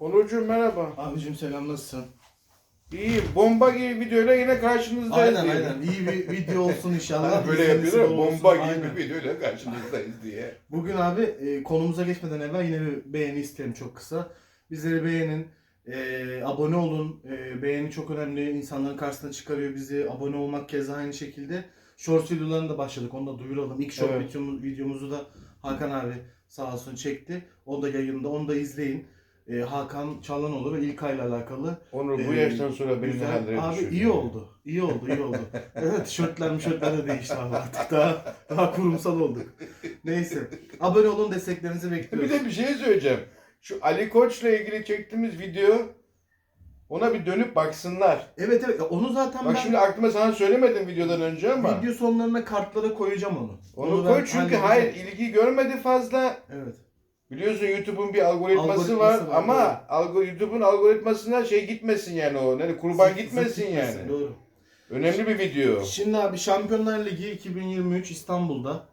Onurcuğum merhaba. Abicim selam nasılsın? İyiyim. Bomba gibi videoyla yine karşınızdayız. Aynen diyelim. aynen. İyi bir video olsun inşallah. Böyle yapıyorlar. Bomba gibi Aynen. bir videoyla karşınızdayız diye. Bugün abi e, konumuza geçmeden evvel yine bir beğeni isterim çok kısa. Bizleri beğenin. e, abone olun. E, beğeni çok önemli. İnsanların karşısına çıkarıyor bizi. Abone olmak keza aynı şekilde. Short videolarına da başladık. Onu da duyuralım. İlk short Evet. videomu- videomuzu da Hakan abi sağ olsun çekti. O da yayında. Onu da izleyin. E, Hakan Çallanoğlu ve İlkay ile alakalı. Onur bu Ee, yaştan sonra beni Güzel. hallere Abi iyi oldu. İyi oldu, iyi oldu. evet tişörtler mişörtler de değişti abi artık daha daha kurumsal olduk. Neyse. Abone olun desteklerinizi Bir bekliyoruz. de bir şey söyleyeceğim. Şu Ali Koç'la ilgili çektiğimiz video ona bir dönüp baksınlar. Evet evet onu zaten Bak ben şimdi aklıma sana söylemedim videodan önce ama. video sonlarına kartlara koyacağım onu. Onu ben koy çünkü hayır ilgi görmedi fazla. Evet. Biliyorsun YouTube'un bir algoritması, Algoritması var, var, ama algo YouTube'un algoritmasına şey gitmesin yani o. Yani kurban Zıt- gitmesin zıt yani. Doğru. Önemli bir video. Şimdi abi Şampiyonlar Ligi 2023 İstanbul'da.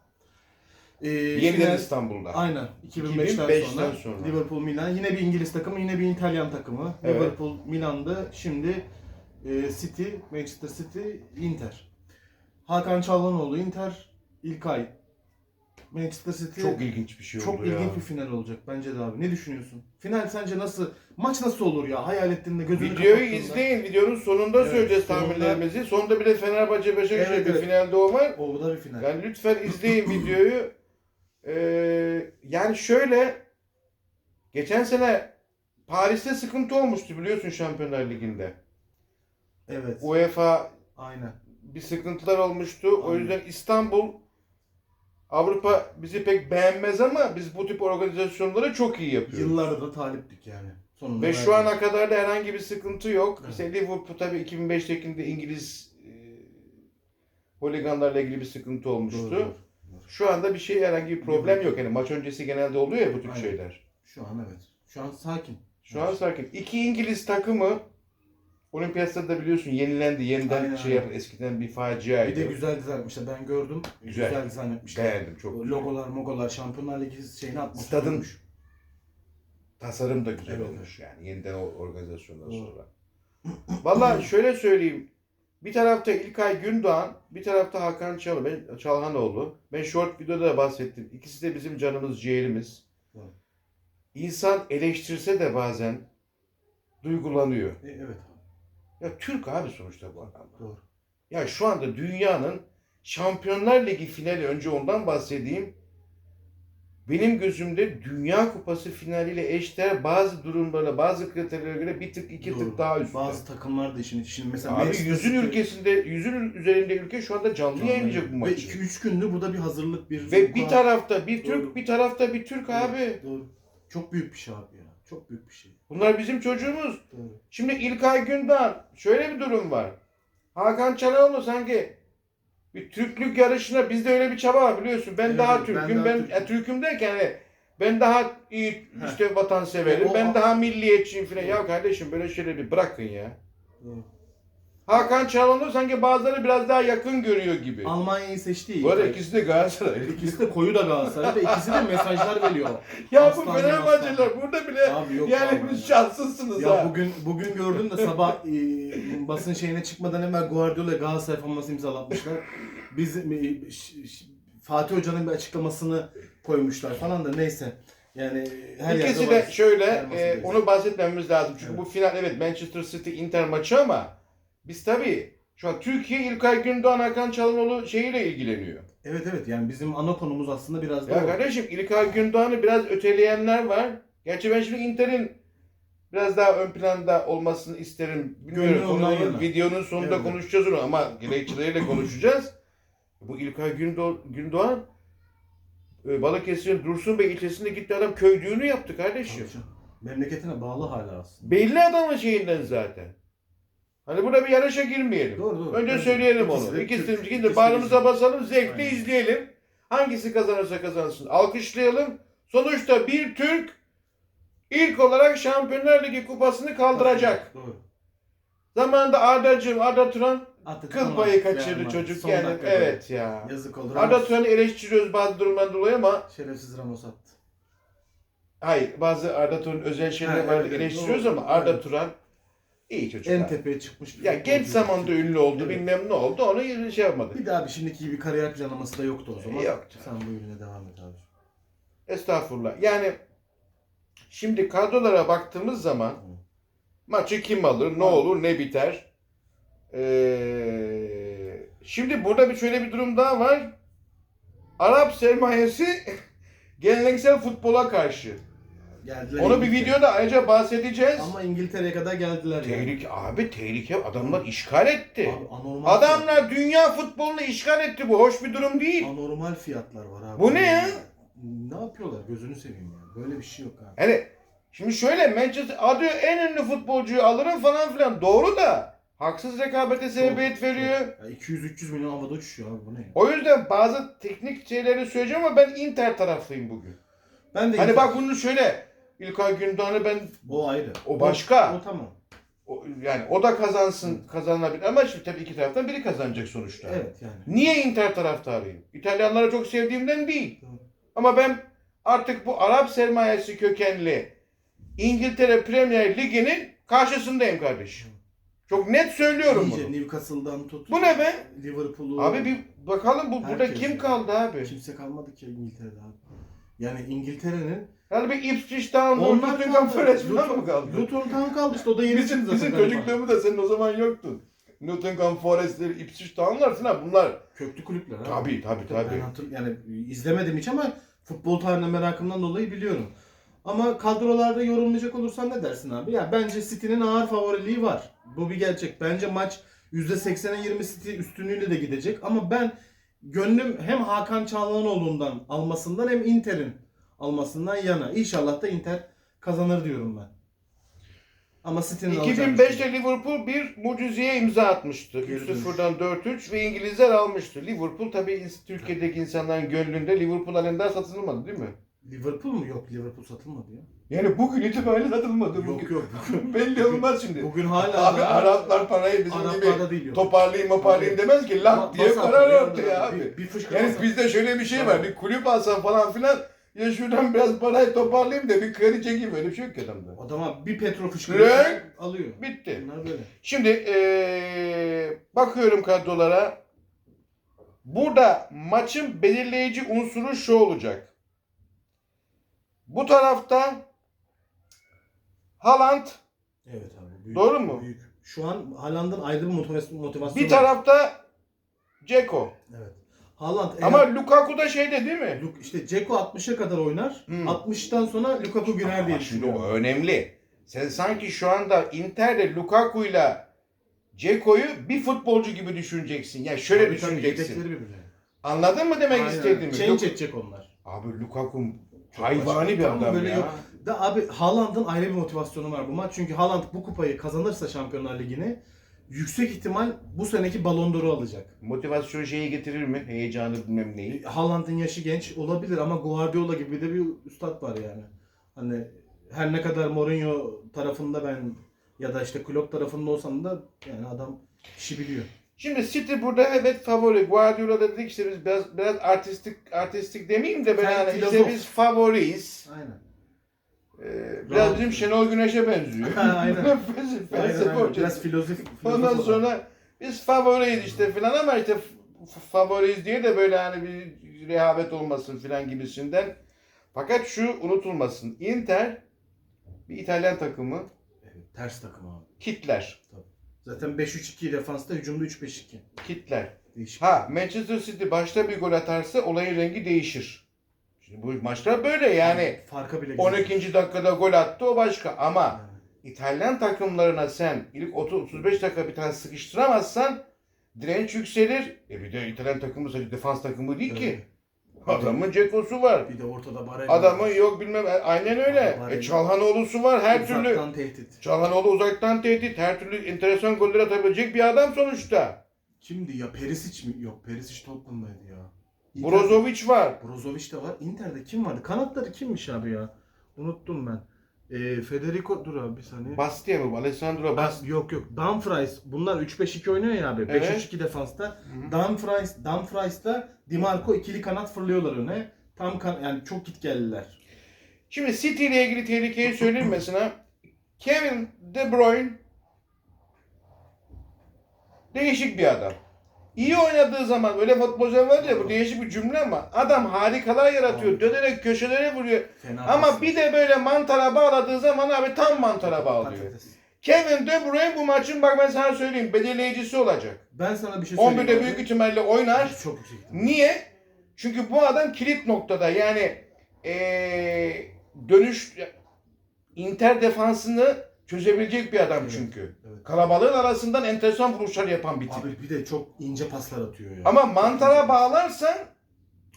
Ee, Yeniden final- İstanbul'da. Aynen. 2005'ten, 2005'ten sonra, sonra. Liverpool Milan yine bir İngiliz takımı yine bir İtalyan takımı. Evet. Liverpool Milan'dı. Şimdi e, City, Manchester City, Inter. Hakan Çalhanoğlu Inter, İlkay Manchester City. Çok ilginç bir şey çok oldu ilginç ya. bir final olacak bence de abi. Ne düşünüyorsun? Final sence nasıl? Maç nasıl olur ya? Hayal ettiğinde gözünü Videoyu izleyin. Videonun sonunda Evet, söyleyeceğiz sonunda- tahminlerimizi. Sonunda bir de Fenerbahçe Beşiktaş Evet, bir evet. finalde o var. O da bir final. Yani lütfen izleyin videoyu. Ee, yani şöyle geçen sene Paris'te sıkıntı olmuştu biliyorsun Şampiyonlar Ligi'nde. Evet. UEFA Aynen. bir sıkıntılar olmuştu. O Aynen. yüzden İstanbul Avrupa bizi pek beğenmez ama biz bu tip organizasyonları çok iyi yapıyoruz. Yıllarda da taliptik yani. Sonunda Ve şu ana kadar da herhangi bir sıkıntı yok. Evet. Liverpool tabii 2005'tekinde İngiliz e, holiganlarla ilgili bir sıkıntı olmuştu. Doğru, doğru. Şu anda bir şey herhangi bir problem yok. Yani maç öncesi genelde oluyor ya bu tip Aynen. şeyler. Şu an evet. Şu an sakin. Şu an sakin. İki İngiliz takımı Olimpiyatlarda da biliyorsun yenilendi. Yeniden Aynen, şey yapın. Eskiden bir faciaydı. Bir de güzel dizayn etmişler. Ben gördüm. Güzel. Güzel, dizayn etmişler. Beğendim çok. güzel. Logolar, mogolar, Şampiyonlar Ligi şeyini atmış. Stadın tasarım da güzel Evet, olmuş yani yeniden o organizasyondan Doğru. sonra. Vallahi şöyle söyleyeyim. Bir tarafta İlkay Gündoğan, bir tarafta Hakan Çalı, ben, Çalhanoğlu. Ben short videoda da bahsettim. İkisi de bizim canımız, ciğerimiz. İnsan eleştirse de bazen duygulanıyor. E, evet. Ya Türk abi sonuçta bu adam. Doğru. Ya şu anda dünyanın Şampiyonlar Ligi finali önce ondan bahsedeyim. Benim gözümde Dünya Kupası finaliyle eşdeğer bazı durumlarla, bazı kriterlere göre bir tık iki Doğru. tık daha üstte. Bazı takımlar da işin içinde. Mesela Abi Manchester yüzün City- ülkesinde, yüzün üzerinde ülke şu anda canlı yayınlayacak bu Ve maçı. 2-3 gündür burada bir hazırlık bir Ve bir tarafta bir Doğru. Türk, bir tarafta bir Türk abi. Doğru. Çok büyük bir şey abi ya. Çok büyük bir şey. Bunlar bizim çocuğumuz. Doğru. Şimdi İlkay Gündoğan şöyle bir durum var. Hakan Çalhanoğlu sanki bir Türklük yarışına bizde öyle bir çaba var biliyorsun. Ben Evet, daha ben Türk'üm. daha Ben, Türk'üm. e, Türk'üm derken hani ben daha iyi işte vatanseverim. Ben daha milliyetçiyim falan. Ya kardeşim böyle şeyleri bir bırakın ya. Doğru. Hakan Çalhanoğlu sanki bazıları biraz daha yakın görüyor gibi. Almanya'yı seçti. Bu arada ikisi de Galatasaray. İkisi de koyu da Galatasaray'da. ikisi de mesajlar veriyor. ya bu Aslan, Fenerbahçeliler aslan. burada bile Abi yok yani abi. biz şanslısınız Ya ha. bugün bugün gördüm de sabah e, basın şeyine çıkmadan evvel Guardiola Galatasaray forması imzalatmışlar. Biz e, ş- ş- Fatih Hoca'nın bir açıklamasını koymuşlar falan da neyse. Yani her İkisi yerde de var. şöyle Her e, onu bahsetmemiz lazım. Çünkü bu final evet Manchester City Inter maçı ama biz tabii şu an Türkiye İlkay Gündoğan Hakan Çalhanoğlu şeyiyle ilgileniyor. Evet evet yani bizim ana konumuz aslında biraz da Ya o. kardeşim İlkay Gündoğan'ı biraz öteleyenler var. Gerçi ben şimdi Inter'in biraz daha ön planda olmasını isterim. Bilmiyorum. Ondan Onu yana. videonun sonunda Evet. konuşacağız onu ama gerekçeleriyle konuşacağız. Bu İlkay Gündoğan, Gündoğan e, Balıkesir'in Dursun Bey ilçesinde gitti adam köy düğünü yaptı kardeşim. Memleketine bağlı hala aslında. Belli adamın şeyinden zaten. Hani burada bir yarışa girmeyelim. Doğru doğru. Önce söyleyelim İkisi onu. İkisini ikisini bağrımıza basalım, zevkle Aynen. izleyelim. Hangisi kazanırsa kazansın. Alkışlayalım. Sonuçta bir Türk ilk olarak Şampiyonlar Ligi kupasını kaldıracak. Doğru. Zamanında Arda'cığım, Arda Turan Atletik kıl payı kaçırdı beğenmem. çocuk Son yani. Evet ya. Yazık olur. Arda Turan'ı eleştiriyoruz bazı durumdan dolayı ama şerefsiz Ramos attı. hayır bazı Arda Turan'ın özel şeyleri evet, eleştiriyoruz doğru. ama Arda Evet. Turan iyi çocuk. En abi. tepeye çıkmış bir Ya futbolcu. genç zamanda ünlü oldu Evet. bilmem ne oldu onu şey yapmadı. Bir daha bir şimdiki gibi kariyer planlaması da yoktu o zaman. Yoktu. Sen bu yönüne devam et abi. Estağfurullah. Yani şimdi kadrolara baktığımız zaman maçı kim alır, ne olur, ne biter. Ee, şimdi burada bir şöyle bir durum daha var. Arap sermayesi geleneksel futbola karşı. Geldiler Onu bir İngiltere. videoda ayrıca bahsedeceğiz. Ama İngiltere'ye kadar geldiler yani. Tehlike abi tehlike adamlar işgal etti. Abi anormal Adamlar dünya futbolunu işgal etti bu. Hoş bir durum değil. anormal fiyatlar var abi. Bu ne ya? Ne yapıyorlar? Gözünü seveyim ya. Böyle bir şey yok abi. Yani şimdi şöyle Manchester adı en ünlü futbolcuyu alırım falan filan doğru da haksız rekabete sebebiyet veriyor. çok. Ya 200-300 milyon havada uçuşuyor abi bu ne? ya? O yüzden bazı teknik şeyleri söyleyeceğim ama ben Inter taraflıyım bugün. Ben de Hani Inter- bak bunu şöyle İlkay Gündoğan'ı ben o ayrı. O başka. O, tamam. o- yani o da kazansın kazanabilir ama şimdi tabii iki taraftan biri kazanacak sonuçta. Evet yani. Niye Inter taraftarıyım? İtalyanları çok sevdiğimden değil. Tamam. Ama ben artık bu Arap sermayesi kökenli İngiltere Premier Ligi'nin karşısındayım kardeşim. Çok net söylüyorum İyice bunu. Newcastle'dan tut. Bu ne be? Liverpool'u. Abi bir bakalım bu burada kim ya. kaldı abi? Kimse kalmadı ki İngiltere'de abi. Yani İngiltere'nin Yani bir Ipswich Town, Onlar Nottingham kaldı. Forest falan Luton- mı kaldı? Luton Town kaldı işte o da yeni Bizim, bizim galiba. çocukluğumuzda senin o zaman yoktun. Nottingham Forest'leri, Ipswich Town'lar falan bunlar. Köklü kulüpler abi. Tabii tabii tabii. Ben hatır, yani izlemedim hiç ama futbol tarihine merakımdan dolayı biliyorum. Ama kadrolarda yorumlayacak olursan ne dersin abi? Ya bence City'nin ağır favoriliği var. Bu bir gerçek. Bence maç %80'e 20 City üstünlüğüyle de gidecek. Ama ben gönlüm hem Hakan Çalhanoğlu'ndan almasından hem Inter'in almasından yana. İnşallah da Inter kazanır diyorum ben. Ama City'nin alacağını 2005'te düşünüyorum. Liverpool bir mucizeye imza atmıştı. Geri dönüş. 3-0'dan 4-3 ve İngilizler almıştı. Liverpool tabii Türkiye'deki insanların gönlünde Liverpool halinden satılmadı değil mi? Liverpool mu? Yok Liverpool satılmadı ya. Yani bugün itibariyle satılmadı. Yok Bugün. yok. Belli olmaz şimdi. Bugün hala Abi da- Araplar parayı bizim gibi Araplarda değil yok. toparlayayım toparlayayım demez ki lak diye tabii, ortaya yani abi. Bir, bir Yani bizde şöyle bir şey var. Bir kulüp alsan falan filan ya şuradan biraz parayı toparlayayım da bir kredi çekeyim. Öyle bir şey yok ki adamda. Adama bir petrol fışkırıyor Renk. alıyor. Bitti. Bunlar böyle. Şimdi eee, bakıyorum kadrolara. Burada maçın belirleyici unsuru şu olacak. Bu tarafta Haaland, Evet abi. Büyük, Doğru mu? Büyük. Şu an Haaland'ın ayrı bir motivasyon, motivasyonu bir var. tarafta Ceko. Evet. Haaland eğer- Ama Lukaku da şeyde değil mi? Luk- işte Ceko 60'a kadar oynar. Hmm. 60'tan sonra Lukaku girer diye şimdi o önemli. Sen sanki şu anda Inter'de Lukaku'yla Ceko'yu bir futbolcu gibi düşüneceksin. Yani şöyle tabii, düşüneceksin. Anladın mı demek Aynen. istediğimi? Change Luk- edecek onlar. Abi Lukaku hayvani bir adam böyle ya. yok. Da abi Haaland'ın ayrı bir motivasyonu var bu maç. Çünkü Haaland bu kupayı kazanırsa Şampiyonlar Ligi'ni yüksek ihtimal bu seneki Ballon d'Or'u alacak. Motivasyon şeyi getirir mi? Heyecanı bilmem neyi. Haaland'ın yaşı genç olabilir ama Guardiola gibi de bir üstad var yani. Hani her ne kadar Mourinho tarafında ben ya da işte Klopp tarafında olsam da yani adam işi biliyor. Şimdi City burada evet favori. Guardiola dedik işte biz biraz biraz artistik artistik demeyeyim de böyle Sen hani işte biz favoriyiz. Aynen. Ee, biraz bizim Şenol Güneş'e benziyor. Aynen. Felsefe Aynen, aynen. hocası. Biraz filozof. Ondan filozof olan. sonra biz favoriyiz işte filan ama işte f- favoriyiz diye de böyle hani bir rehavet olmasın filan gibisinden. Fakat şu unutulmasın. Inter bir İtalyan takımı Evet, ters takım abi. kitler. Zaten 5-3-2 defansta hücumda 3-5-2. Kitler. Değişik. Ha Manchester City başta bir gol atarsa olayın rengi değişir. Şimdi bu maçlar böyle yani farka bile gidiyor. 12. dakikada gol attı o başka ama Yani. İtalyan takımlarına sen ilk 30-35 dakika bir tane sıkıştıramazsan direnç yükselir. E bir de İtalyan takımı sadece defans takımı değil ki. Adamın Ceko'su var. Bir de ortada Barella. Adamın yok bilmem e, aynen öyle. Var E. Çalhanoğlu'su var her türlü. Uzaktan tehdit. Çalhanoğlu uzaktan tehdit, her türlü enteresan goller atabilecek bir adam sonuçta. Kimdi ya? Perisic mi? Yok Perisic Tottenham'daydı ya. Inter- Brozovic var. Brozovic de var. Inter'de kim vardı? Kanatları kimmiş abi ya? Unuttum ben. Ee, Federico dur abi bir saniye. Bastia mı? Alessandro Bas. Bas, yok yok. Dumfries. Bunlar 3-5-2 oynuyor ya abi. 5-3-2 Evet. defansta. Dumfries, Dumfries'la Di Marco ikili kanat fırlıyorlar öne. Tam kan yani çok git geldiler. Şimdi City ile ilgili tehlikeyi söyleyeyim mesela. Kevin De Bruyne değişik bir adam. İyi oynadığı zaman öyle futbolcular var ya bu değişik bir cümle ama adam harikalar yaratıyor. Dönerek köşelere vuruyor. Fena Ama bir de böyle mantara bağladığı zaman abi tam mantara bağlıyor. Patates. Kevin De Bruyne bu maçın bak ben sana söyleyeyim belirleyicisi olacak. Ben sana bir şey söyleyeyim. 11'de abi. büyük ihtimalle oynar. Çok yüksek. Niye? Çünkü bu adam kilit noktada yani eee, dönüş Inter defansını çözebilecek bir adam Evet, çünkü. evet. Kalabalığın arasından enteresan vuruşlar yapan bir tip. Abi bir de çok ince paslar atıyor ya. Ama mantara bağlarsan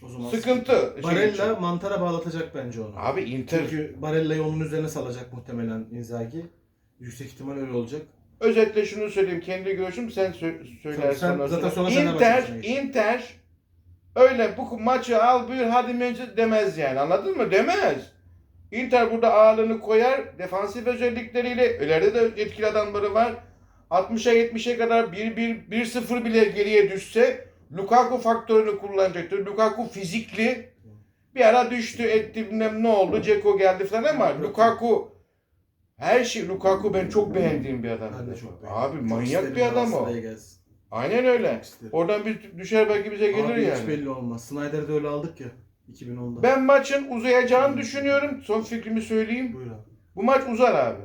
o zaman sıkıntı. şey Barella için. mantara bağlatacak bence onu. Abi Inter Çünkü Barella'yı onun üzerine salacak muhtemelen Inzaghi. Yüksek ihtimal öyle olacak. özetle şunu söyleyeyim kendi görüşüm sen sö- söylersen Sen- ondan zaten sonra. Inter. Inter öyle bu maçı al buyur hadi mevcut demez yani anladın mı? Demez. Inter burada ağırlığını koyar. Defansif özellikleriyle ileride de etkili adamları var. 60'a 70'e kadar 1-1 1-0 bile geriye düşse Lukaku faktörünü kullanacaktır. Lukaku fizikli. Bir ara düştü etti bilmem ne oldu. Ceko geldi falan ama Lukaku her şey Lukaku ben çok beğendiğim bir adam. Ben de çok beğendim. Abi Çok manyak bir adam o. Aynen öyle. Oradan bir düşer belki bize gelir Abi yani. hiç belli olmaz. Snyder'de öyle aldık ya 2010'da. Ben maçın uzayacağını düşünüyorum. Son fikrimi söyleyeyim. Buyur abi. Bu maç uzar abi.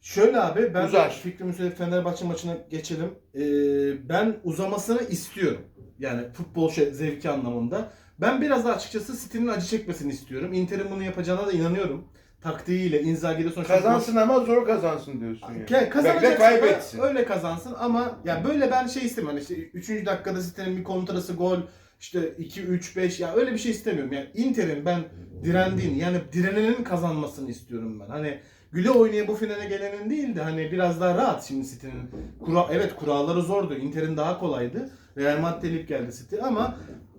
Şöyle abi ben Uzar. fikrimi söyleyip Fenerbahçe maçına geçelim. Ee, ben uzamasını istiyorum. Yani futbol şey, zevki anlamında. Ben biraz da açıkçası City'nin acı çekmesini istiyorum. Inter'in bunu yapacağına da inanıyorum. Taktiğiyle Inzaghi'de sonuçta Kazansın ama zor kazansın diyorsun yani. Ke- Bekle kazanacaksa kaybetsin. öyle kazansın ama ya böyle ben şey istemiyorum. Hani işte 3. dakikada City'nin bir kontrası gol işte 2 3 5 ya öyle bir şey istemiyorum. Yani Inter'in ben direndiğini yani direnenin kazanmasını istiyorum ben. Hani güle oynaya bu finale gelenin değil de hani biraz daha rahat şimdi City'nin. Kura evet kuralları zordu. Inter'in daha kolaydı. Real Madrid elip geldi City ama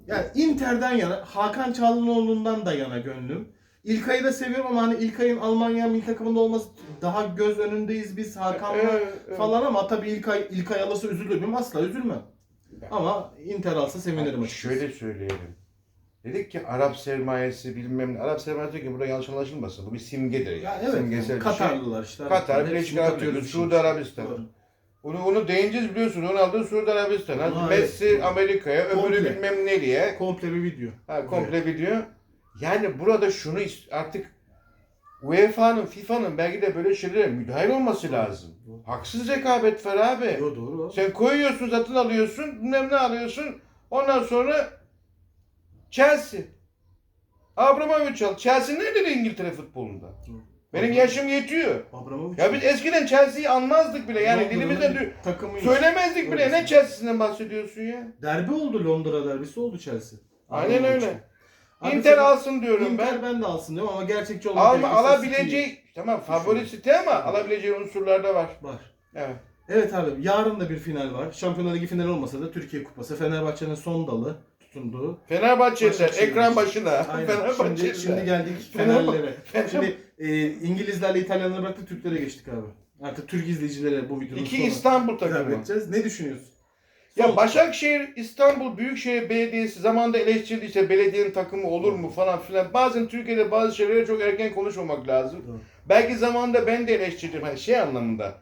yani Inter'den yana Hakan Çalhanoğlu'ndan da yana gönlüm. İlkay'ı da seviyorum ama hani İlkay'ın Almanya milli takımında olması daha göz önündeyiz biz Hakan'la falan ama tabii İlkay, İlkay alırsa üzülür müyüm? Asla üzülmem. Ama Inter alsa sevinirim açıkçası. Şöyle söyleyelim. Dedik ki Arap sermayesi bilmem ne. Arap sermayesi ki burada yanlış anlaşılmasın. Bu bir simgedir yani. Ya evet, Simgesel bir şey. Katarlılar işte. Katar, Birleşik Arap işin Suudi. Arabistan. Doğru. Onu, onu değineceğiz biliyorsun. Ronaldo Suudi Arabistan. Hadi Messi evet. Amerika'ya, öbürü bilmem nereye. Komple bir video. Ha, komple video. Yani burada şunu artık UEFA'nın, FIFA'nın belki de böyle şeylere müdahil olması lazım. Doğru. Haksız rekabet var abi. Doğru doğru. Sen koyuyorsun, satın alıyorsun, bilmem ne alıyorsun. Ondan sonra Chelsea. Abramovich al. Chelsea nedir İngiltere futbolunda? Benim Abramovich. yaşım yetiyor. Abramovich. Ya biz eskiden Chelsea'yi anmazdık bile. Yani Londra'nın dilimizden takımı söylemezdik bile. Ne Chelsea'sinden bahsediyorsun ya? Derbi oldu Londra derbisi oldu Chelsea. Aynen öyle. Abi Inter sen- alsın diyorum Inter ben. ben de alsın diyorum ama gerçekçi olmak Alma, gerekirse alabileceği, tamam favori City ama alabileceği unsurlar da var. City var. Evet. Evet abi yarın da bir final var. Şampiyonlar Ligi finali olmasa da Türkiye Kupası. Fenerbahçe'nin son dalı tutunduğu. Fenerbahçeliler Başakşehir ekran maçı. başına. Aynen. Fenerbahçeliler. Şimdi, şimdi geldik finallere. Şimdi e, İngilizlerle İtalyanları bıraktık Türklere geçtik abi. Artık Türk izleyicilere bu videonun İki İstanbul hitap takımı. edeceğiz. Ne düşünüyorsun? Ya Başakşehir İstanbul Büyükşehir Belediyesi zamanında eleştirdiyse belediyenin takımı olur mu falan filan. Bazen Türkiye'de bazı şeylere çok erken konuşmamak lazım. Doğru. Belki zamanında ben de eleştirdim hani şey anlamında.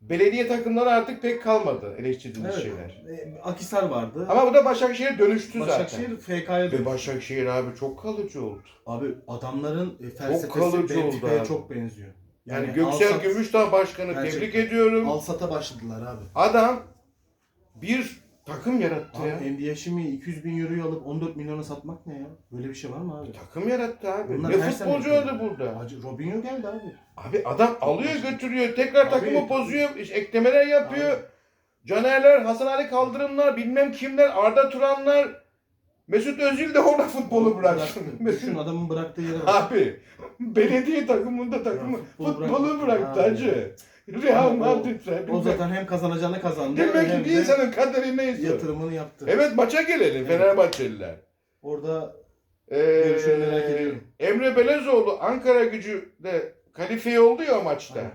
Belediye takımları artık pek kalmadı eleştirdiğimiz Evet. şeyler. E, Akisar vardı. Ama bu da Başakşehir'e dönüştü Başakşehir zaten. FK'ya Ve. Başakşehir abi çok kalıcı oldu. Abi adamların e, felsefesi kalıcı oldu abi. çok benziyor. Yani, Göksel Alsat- Gümüşdağ Başkanı Gerçekten. tebrik ediyorum. Alsat'a başladılar abi. Adam bir takım yarattı ya. Abi Endiyeşimi 200 bin euroyu alıp 14 milyona satmak ne ya? Böyle bir şey var mı abi? Takım yarattı abi. Bunlar ne her sene futbolcu yapıyor. öldü burada. Hacı Robinho geldi abi. Abi adam alıyor götürüyor tekrar Abi. takımı bozuyor işte eklemeler yapıyor. Canerler, Hasan Ali Kaldırımlar, bilmem kimler, Arda Turanlar. Mesut Özil de orada futbolu bıraktı. Düşün adamın bıraktığı yere bak. abi belediye takımında takımı Ya, futbolu futbolu bıraktı. bıraktı Abi. hacı. Real O- Madrid sen. O zaten hem kazanacağını kazandı Demek ki bir insanın kaderi neyse. yatırımını yaptı. Evet maça gelelim Evet. Fenerbahçeliler. Orada Ee, Görüşünü merak ediyorum. Emre Belezoğlu Ankara gücü de kalifiye oldu ya o maçta. Aynen.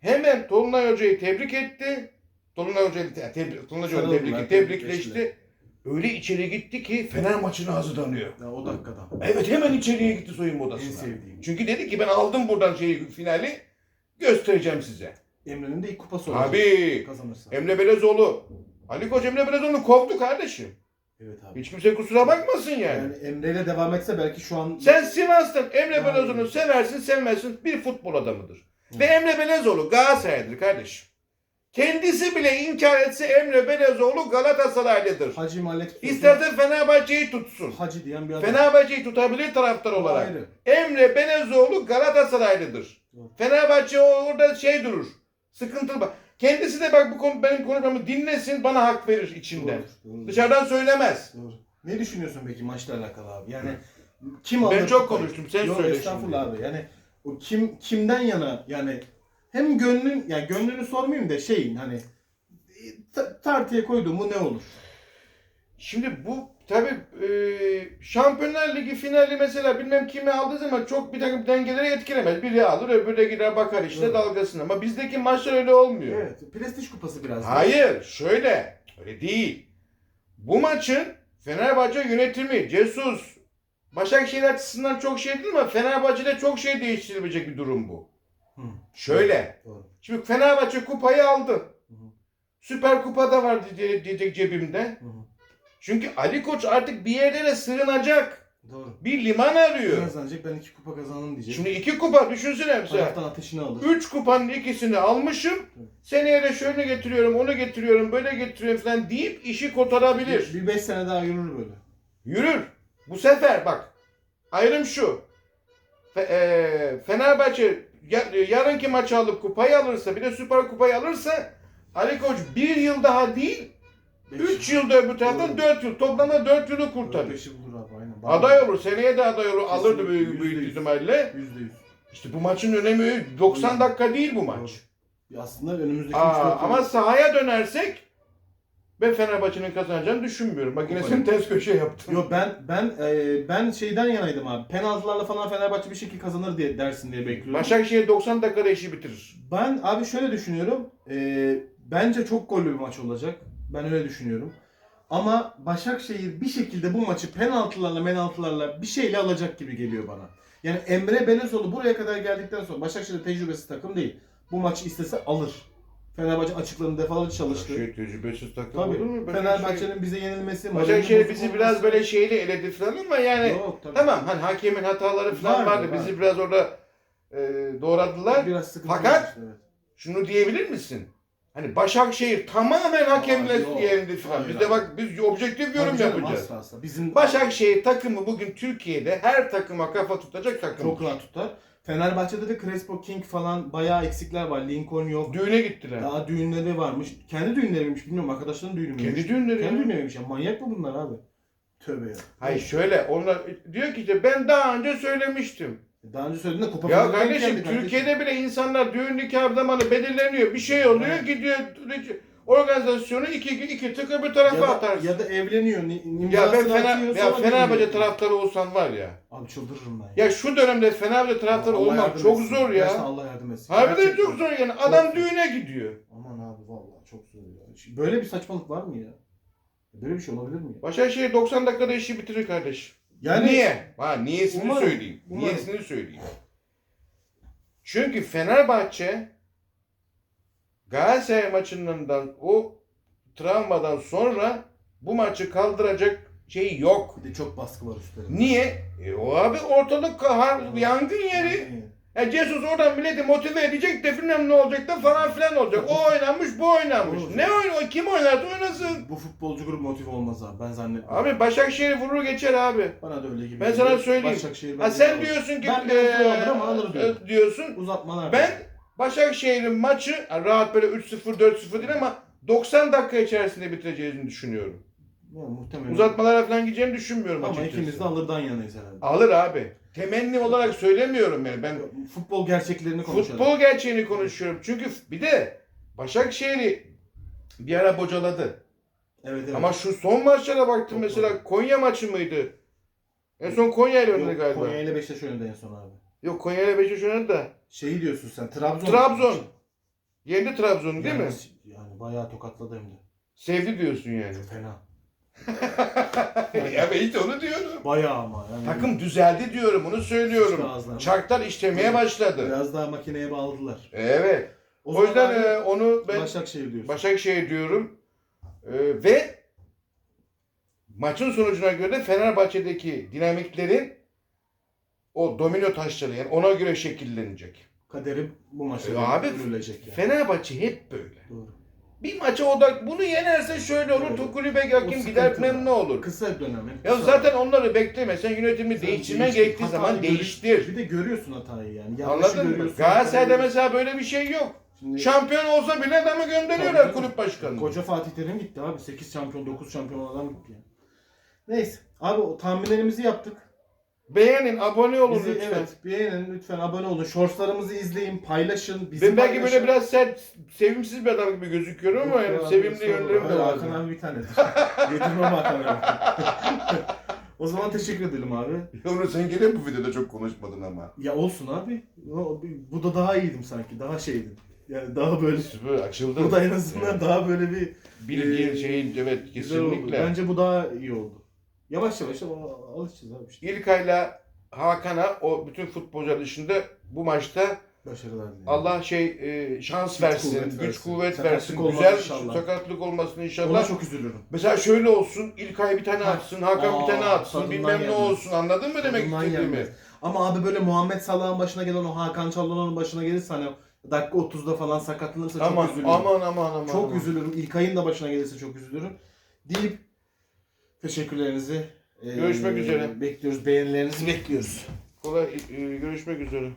Hemen Tolunay Hoca'yı tebrik etti. Tolunay Hoca'yı te- tebrik, Tolunay Hoca'yı Sarıldılar, tebrik, tebrikleşti. tebrikleştiler. öyle içeri gitti ki Fener maçına hazırlanıyor. Ya o dakikada. Evet hemen içeriye gitti soyunma En odasına. sevdiğim. Çünkü dedi ki ben aldım buradan şeyi finali göstereceğim size. Emre'nin de ilk kupası olacak. Abi Kazanırsa. Emre Belezoğlu. Ali Koç Emre Belezoğlu'nu kovdu kardeşim. Evet abi. Hiç kimse kusura bakmasın yani. Yani Emre ile devam etse belki şu an... Sen Sivas'tan Emre. Belezoğlu'nu seversin sevmezsin bir futbol adamıdır. Hı. Ve Emre Belezoğlu Galatasaraylıdır kardeşim. Kendisi bile inkar etse Emre Belezoğlu Galatasaraylıdır. Hacı Malek tutuyorsun. İsterse Fenerbahçe'yi tutsun. Hacı diyen bir adam. Fenerbahçe'yi tutabilir taraftar olarak. ayrı. Emre Belezoğlu Galatasaraylıdır. Fenerbahçe orada şey durur. Sıkıntılı bak. Kendisi de bak bu konu benim konuşmamı dinlesin bana hak verir içinde. Doğru, doğru. Dışarıdan söylemez. Doğru. Ne düşünüyorsun peki maçla alakalı abi? Yani kim alır? Ben çok konuştum. Sen Yok, söyle estağfurullah şimdi. abi. Yani o kim kimden yana yani hem gönlün yani gönlünü sormayayım da şeyin hani ta- tartıya koyduğum mu ne olur? Şimdi bu tabi Şampiyonlar Ligi finali mesela bilmem kimi aldığı zaman çok bir takım dengeleri etkilemez. Biri alır öbürü de gider bakar işte Evet. dalgasına. Ama bizdeki maçlar öyle olmuyor. Evet. Prestij kupası biraz. Hayır şöyle öyle değil. Bu maçın Fenerbahçe yönetimi, Cesus, Başakşehir açısından çok şey değil ama Fenerbahçe'de çok şey değiştirebilecek bir durum bu. Hı. Şöyle. Doğru. Şimdi Fenerbahçe kupayı aldı. Hı. Süper Kupa da var diye- diyecek cebimde. Hı. Çünkü Ali Koç artık bir yerlere sığınacak. Doğru. Bir liman arıyor. Kazanacak ben iki kupa kazandım diyecek. Şimdi iki kupa düşünsene mesela. taraftan ateşini alır. Üç kupanın ikisini almışım. Seneye de şöyle getiriyorum, onu getiriyorum, böyle getiriyorum falan deyip işi kotarabilir. Bir 5 sene daha yürür böyle. Yürür. Bu sefer bak. Ayrım şu. Fe- eee, Fenerbahçe ya- yarınki maçı alıp kupayı alırsa, bir de Süper Kupayı alırsa Ali Koç bir yıl daha değil, Beş- üç yılda öbür taraftan Doğru. dört yıl. Toplamda dört yılı Dört kurtarır. beşi bulur abi aynen. Aday olur. Seneye de aday olur. Alırdı büyük, büyük ihtimalle. Yüzde yüz. İşte bu maçın önemi 90 dakika değil bu maç. Aslında önümüzdeki Aa, üç ama sahaya dönersek ben Fenerbahçe'nin kazanacağını düşünmüyorum. Bak yine sen ters köşe yaptın. Yo ben ben e, ben şeyden yanaydım abi. Penaltılarla falan Fenerbahçe bir şekilde kazanır diye dersin diye bekliyorum. Başakşehir 90 dakikada işi bitirir. Ben abi şöyle düşünüyorum. E, bence çok gollü bir maç olacak. Ben öyle düşünüyorum. Ama Başakşehir bir şekilde bu maçı penaltılarla menaltılarla bir şeyle alacak gibi geliyor bana. Yani Emre Belezoğlu buraya kadar geldikten sonra Başakşehir tecrübesiz takım değil. Bu maçı istese alır. Fenerbahçe açıklarını defalarca çalıştı. Başakşehir tecrübesiz takım Tabii. olur mu? Fenerbahçe'nin bize yenilmesi, Başakşehir bizi biraz böyle şeyle eledi falan ama yani Yok, tabii. tamam hani hakemin hataları falan Vardı, vardı. Bizi biraz orada e, doğradılar. Biraz Fakat- olmuştu, evet. Şunu diyebilir misin? Hani Başakşehir tamamen hakemle yok. yendi falan. Biz de bak biz objektif yorum canım, yapacağız. Asla asla. Bizim Başakşehir takımı bugün Türkiye'de her takıma kafa tutacak takım. çok rahat tutar. Fenerbahçe'de de Crespo King falan bayağı eksikler var. Lincoln yok. Düğüne gittiler. Daha düğünleri varmış. Kendi düğünleri miymiş bilmiyorum. Arkadaşların düğünü müymüş? Kendi düğünleri. Kendi ya. düğünleri miymiş ya. Manyak mı bunlar abi? Tövbe ya. Hayır şöyle onlar diyor ki işte ben daha önce söylemiştim. Daha önce söylediğinde kupa Ya denk kardeşim geldi kardeşim. Türkiye'de bile insanlar düğün nikah zamanı belirleniyor. Bir şey oluyor gidiyor organizasyonu iki, iki, iki tık öbür tarafa ya da, atarsın. ya da evleniyor. ni- Ya ben imzasını Fener, atıyor, ya sonra Fenerbahçe gidiyor. taraftarı olsan var ya. Abi çıldırırım ben. Ya şu dönemde Fenerbahçe taraftarı Allah olmak yardım çok etsin. zor Gerçekten ya. Allah yardım etsin. Harbiden Gerçekten. çok zor yani. Adam düğüne gidiyor. Aman abi vallahi çok zor ya. Böyle bir saçmalık var mı ya? Böyle bir şey olabilir mi ya? Başakşehir 90 dakikada işi bitirir kardeş. Yani Niye? Ha niyesini Umarım, söyleyeyim. umarım. Niyesini söyleyeyim. Çünkü Fenerbahçe Galatasaray maçından o travmadan sonra bu maçı kaldıracak şey yok. bir de çok baskı var üstlerinde. Niye? E, o abi ortalık kahar, yangın yeri. Ya Jesus oradan milleti motive edecek de bilmem ne olacak da falan filan olacak. O oynanmış, bu oynanmış. Doğru. Ne oyun? Kim oynarsa oynasın. Bu futbolcu grubu motive olmaz abi ben zannetmiyorum. Abi Başakşehir vurur geçer abi. Bana da öyle gibi. Ben sana söyleyeyim. Başakşehir Ha sen alır. diyorsun ki Ben alır ama alır diyorum. e, diyorsun. uzatmalar. Ben Başakşehir'in maçı rahat böyle 3-0 4-0 değil ama 90 dakika içerisinde bitireceğini düşünüyorum. ya, muhtemelen. Uzatmalara falan gideceğini düşünmüyorum ama açıkçası. ikimiz de alırdan yanayız herhalde. Alır abi. Temenni olarak söylemiyorum yani. Ben Futbol gerçeklerini konuşalım. futbol gerçeğini konuşuyorum. Çünkü bir de Başakşehir'i bir ara bocaladı. Evet evet. Ama şu son maçlara baktım Çok mesela Konya maçı mıydı? En son Konya ile oynadı galiba. Konya ile Beşiktaş oynadı en son abi. Yok Konya ile Beşiktaş oynadı da. Şeyi diyorsun sen Trabzon. Trabzon. Yendi Trabzon'u değil mi? Yani, yani bayağı tokatladı hem de. Sevdi diyorsun yani. Çok fena. Ya ben işte onu diyorum. Bayağı ama. Yani Takım düzeldi diyorum, onu söylüyorum. Sıçtı. Çarklar işlemeye başladı. Biraz daha makineye bağladılar. Evet. O, zaman yüzden abi, e, onu ben Başakşehir diyorsun. Başakşehir diyorum. E, ve maçın sonucuna göre de Fenerbahçe'deki dinamiklerin o domino taşları yani ona göre şekillenecek. Kaderi bu maçta E, abi, yani. Fenerbahçe hep böyle. Doğru. Bir maça odak bunu yenerse şöyle olur. Evet. Hakim sıkıntı gider bilmem ne olur. Kısa dönem. Ya kısa. zaten onları bekleme. Sen yönetimi Sen değiştirmen değiştir. gerektiği zaman değiştir. Bir de görüyorsun hatayı yani. Yanlışı Anladın mı? Galatasaray'da mesela böyle bir şey yok. Şimdi- Şampiyon olsa bile adamı gönderiyorlar Tabii kulüp başkanı. Koca Fatih Terim gitti abi. 8 şampiyon, 9 şampiyon adam gitti yani. Neyse. Abi o tahminlerimizi yaptık. Beğenin, abone olun Bizi, lütfen. evet beğenin lütfen abone olun. Shortslarımızı izleyin, paylaşın. Bizi Ben belki paylaşın. böyle biraz sert, sevimsiz bir adam gibi gözüküyorum ama yani ya, sevimli yönlerim de var. Hakan abi bir tanedir. Yedirmem Hakan abi. o zaman teşekkür edelim abi. Onu sen gene bu videoda çok konuşmadın ama. Ya olsun abi. Bu da daha iyiydim sanki. Daha şeydim. Yani daha böyle. Süper açıldı. Bu da en azından daha böyle bir Bilgi Ee, şeyin evet kesinlikle. Bence bu daha iyi oldu. Yavaş yavaş ama alışacağız abi işte. İlkay'la Hakan'a o bütün futbolcular dışında bu maçta Başarılar dilerim. Allah şey e, şans Güç versin, kuvvet güç versin. kuvvet versin, güzel inşallah. sakatlık olmasın Ona inşallah. çok üzülürüm. Mesela şöyle olsun, İlkay bir tane Ha. atsın, Hakan Aa, bir tane atsın, tadından bilmem ne yenmez. olsun. Anladın mı demek istediğimi? yenmez. Ama abi böyle Muhammed Salah'ın başına gelen o Hakan Çalhanoğlu'nun başına gelirse hani dakika 30'da falan sakatlanırsa Aman, çok üzülürüm. aman aman aman. çok aman. üzülürüm. İlkay'ın da başına gelirse çok üzülürüm. Deyip teşekkürlerinizi e, Görüşmek üzere. bekliyoruz. Beğenilerinizi bekliyoruz. Kolay, e, görüşmek üzere.